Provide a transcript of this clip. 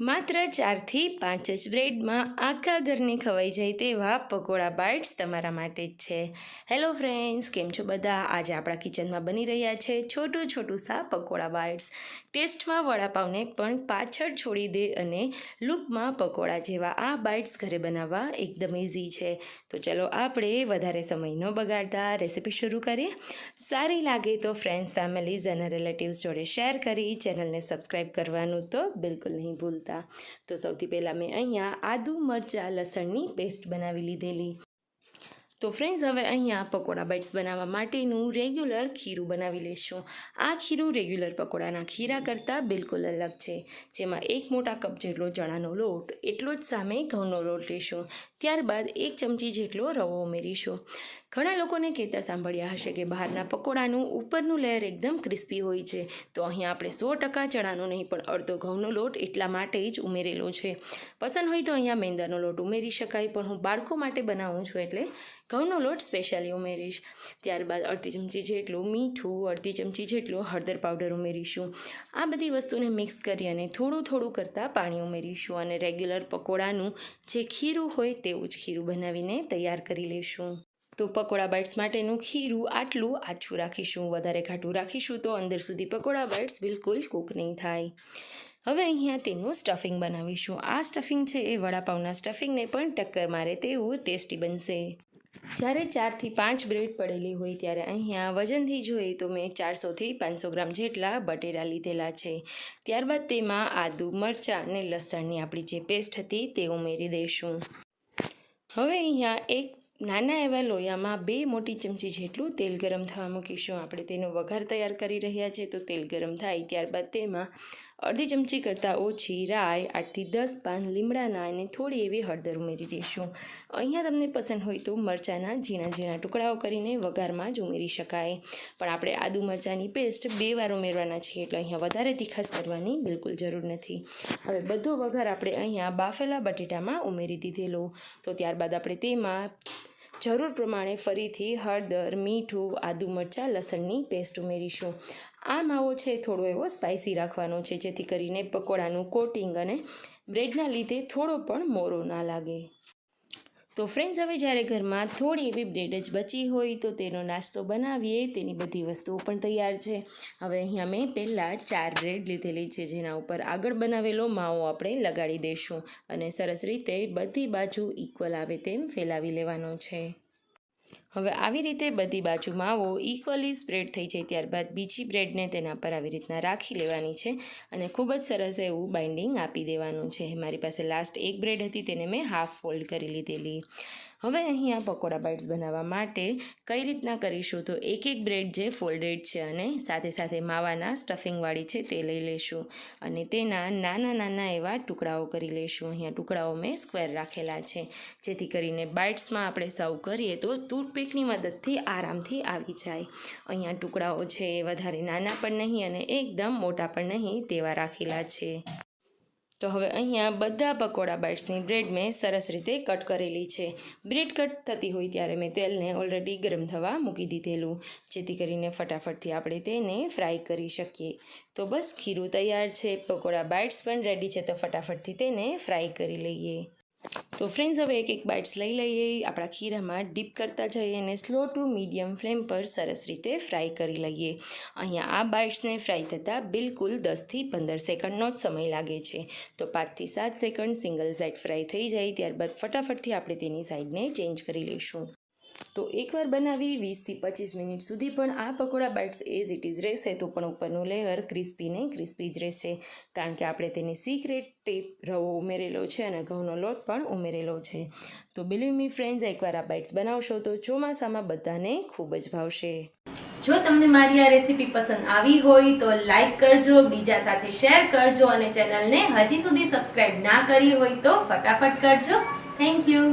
માત્ર ચારથી પાંચ જ બ્રેડમાં આખા ઘરની ખવાઈ જાય તેવા પકોડા બાઇટ્સ તમારા માટે જ છે. હેલો ફ્રેન્ડ્સ કેમ છો બધા? આજે આપણા કિચનમાં બની રહ્યા છે છોટું છોટું સા પકોડા બાઇટ્સ ટેસ્ટમાં વડાપાવને પણ પાછળ છોડી દે અને લુકમાં પકોડા જેવા આ બાઇટ્સ ઘરે બનાવવા એકદમ ઇઝી છે. તો ચલો આપણે વધારે સમય ન બગાડતા રેસીપી શરૂ કરીએ. સારી લાગે તો ફ્રેન્ડ્સ ફેમિલીઝ અને રિલેટિવ્સ જોડે શેર કરી ચેનલને સબસ્ક્રાઈબ કરવાનું તો બિલકુલ નહીં ભૂલતા. તો સૌથી પહેલાં મેં અહીંયા આદુ મરચાં લસણની પેસ્ટ બનાવી લીધેલી. તો ફ્રેન્ડ્સ હવે અહીંયા પકોડા બાઇટ્સ બનાવવા માટેનું રેગ્યુલર ખીરું બનાવી લઈશું. આ ખીરું રેગ્યુલર પકોડાના ખીરા કરતાં બિલકુલ અલગ છે. જેમાં એક મોટા કપ જેટલો ચણાનો લોટ, એટલો જ સામે ઘઉંનો લોટ લઈશું ત્યારબાદ એક ચમચી જેટલો રવો ઉમેરીશું. ઘણા લોકોને કહેતા સાંભળ્યા હશે કે બહારના પકોડાનું ઉપરનું લેયર એકદમ ક્રિસ્પી હોય છે. તો અહીંયા આપણે સો ટકા ચણાનો નહીં, પણ અડધો ઘઉંનો લોટ એટલા માટે જ ઉમેરેલો છે. પસંદ હોય તો અહીંયા મેંદાનો લોટ ઉમેરી શકાય, પણ હું બાળકો માટે બનાવું છું એટલે ઘઉંનો લોટ સ્પેશિયલી ઉમેરીશ. ત્યારબાદ અડધી ચમચી જેટલું મીઠું, અડધી ચમચી જેટલું હળદર પાવડર ઉમેરીશું. આ બધી વસ્તુને મિક્સ કરી અને થોડું થોડું કરતાં પાણી ઉમેરીશું અને રેગ્યુલર પકોડાનું જે ખીરું હોય તેવું જ ખીરું બનાવીને તૈયાર કરી લઈશું. તો પકોડા બાઇટ્સ માટેનું ખીરું આટલું આછું રાખીશું. વધારે ઘાટું રાખીશું તો અંદર સુધી પકોડા બાઇટ્સ બિલકુલ કૂક નહીં થાય. હવે અહીંયા તેનું સ્ટફિંગ બનાવીશું. આ સ્ટફિંગ છે એ વડાપાઉના સ્ટફિંગને પણ ટક્કર મારે તેવું ટેસ્ટી બનશે. જ્યારે ચારથી પાંચ બ્રેડ પડેલી હોય ત્યારે અહીંયા વજનથી જોઈએ તો મેં ચારસોથી પાંચસો ગ્રામ જેટલા બટેરા લીધેલા છે. ત્યારબાદ તેમાં આદુ, મરચાં અને લસણની આપણી જે પેસ્ટ હતી તે ઉમેરી દઈશું. હવે અહીંયા એક નાના એવા લોયામાં બે મોટી ચમચી જેટલું તેલ ગરમ થવા મૂકીશું. આપણે તેનો વઘાર તૈયાર કરી રહ્યા છીએ તો તેલ ગરમ થાય ત્યારબાદ તેમાં અડધી ચમચી કરતાં ઓછી રાય આઠથી દસ પાન લીમડાના અને થોડી એવી હળદર ઉમેરી દઈશું. અહીંયા તમને પસંદ હોય તો મરચાંના ઝીણા ઝીણા ટુકડાઓ કરીને વઘારમાં જ ઉમેરી શકાય. પણ આપણે આદુ મરચાંની પેસ્ટ બે વાર ઉમેરવાના છીએ એટલે અહીંયા વધારે તીખાસ કરવાની બિલકુલ જરૂર નથી. હવે બધો વઘાર આપણે અહીંયા બાફેલા બટેટામાં ઉમેરી દીધેલો. તો ત્યારબાદ આપણે તેમાં જરૂર પ્રમાણે ફરીથી હળદર, મીઠું, આદુ મરચાં, લસણની પેસ્ટ ઉમેરીશું. આ માવો છે થોડો એવો સ્પાઇસી રાખવાનો છે, જેથી કરીને પકોડાનું કોટિંગ અને બ્રેડના લીધે થોડો પણ મોરો ના લાગે. તો ફ્રેન્ડ્સ હવે જ્યારે ઘરમાં થોડી એવી બ્રેડ જ બચી હોય તો તેનો નાસ્તો બનાવીએ. તેની બધી વસ્તુઓ પણ તૈયાર છે. હવે અહીંયા મેં પહેલાં ચાર બ્રેડ લીધેલી છે, જેના ઉપર આગળ બનાવેલો માવો આપણે લગાડી દઈશું અને સરસ રીતે બધી બાજુ ઇક્વલ આવે તેમ ફેલાવી લેવાનો છે. હવે આવી રીતે બધી બાજુ માવો ઇક્વલી સ્પ્રેડ થઈ જાય ત્યારબાદ બીજી બ્રેડને તેના પર આવી રીતના રાખી લેવાની છે અને ખૂબ જ સરસ એવું બાઇન્ડિંગ આપી દેવાનું છે. મારી પાસે લાસ્ટ એક બ્રેડ હતી, તેને મેં હાફ ફોલ્ડ કરી લીધેલી. હવે અહીંયા પકોડા બાઇટ્સ બનાવવા માટે કઈ રીતના કરીશું તો એક એક બ્રેડ જે ફોલ્ડેડ છે અને સાથે સાથે માવાના સ્ટફિંગવાળી છે તે લઈ લઈશું અને તેના નાના નાના એવા ટુકડાઓ કરી લઈશું અહીંયા ટુકડાઓ મેં સ્ક્વેર રાખેલા છે. જેથી કરીને બાઇટ્સમાં આપણે સર્વ કરીએ તો ટૂથપીકની મદદથી આરામથી આવી જાય. અહીંયા ટુકડાઓ છે એ વધારે નાના પણ નહીં અને એકદમ મોટા પણ નહીં તેવા રાખેલા છે. તો હવે અહીંયા બધા પકોડા બાઇટ્સની બ્રેડ મેં સરસ રીતે કટ કરેલી છે. બ્રેડ કટ થતી હોય ત્યારે મેં તેલને ઓલરેડી ગરમ થવા મૂકી દીધેલું. જેથી કરીને ફટાફટથી આપણે તેને ફ્રાય કરી શકીએ. તો બસ ખીરું તૈયાર છે. પકોડા બાઇટ્સ પણ રેડી છે તો ફટાફટથી તેને ફ્રાય કરી લઈએ. તો ફ્રેન્ડ્સ હવે એક એક બાઇટ્સ લઈ લઈએ. આપણા ખીરામાં ડીપ કરતા જઈએ અને સ્લો ટુ મીડિયમ ફ્લેમ પર સરસ રીતે ફ્રાય કરી લઈએ. અહીંયા આ બાઇટ્સને ફ્રાય થતાં બિલકુલ દસથી પંદર સેકન્ડનો જ સમય લાગે છે. તો પાંચથી સાત સેકન્ડ સિંગલ સાઇડ ફ્રાય થઈ જાય. ત્યારબાદ ફટાફટથી આપણે તેની સાઈડને ચેન્જ કરી લઈશું. તો એકવાર બનાવી વીસથી પચીસ મિનિટ સુધી પણ આ pakoda bites as it is રહેશે, તો પણ ઉપરનું લેયર ક્રિસ્પી ને ક્રિસ્પી જ રહેશે. કારણ કે આપણે તેની સિક્રેટ ટેપ રવો ઉમેરેલો છે અને ઘઉંનો લોટ પણ ઉમેરેલો છે. તો બિલીવ મી ફ્રેન્ડ્સ એકવાર આ બાઇટ્સ બનાવશો તો ચોમાસામાં બધાને ખૂબ જ ભાવશે. જો તમને મારી આ રેસીપી પસંદ આવી હોય તો લાઈક કરજો, બીજા સાથે શેર કરજો અને ચેનલને હજી સુધી સબસ્ક્રાઇબ ના કરી હોય તો ફટાફટ કરજો. Thank you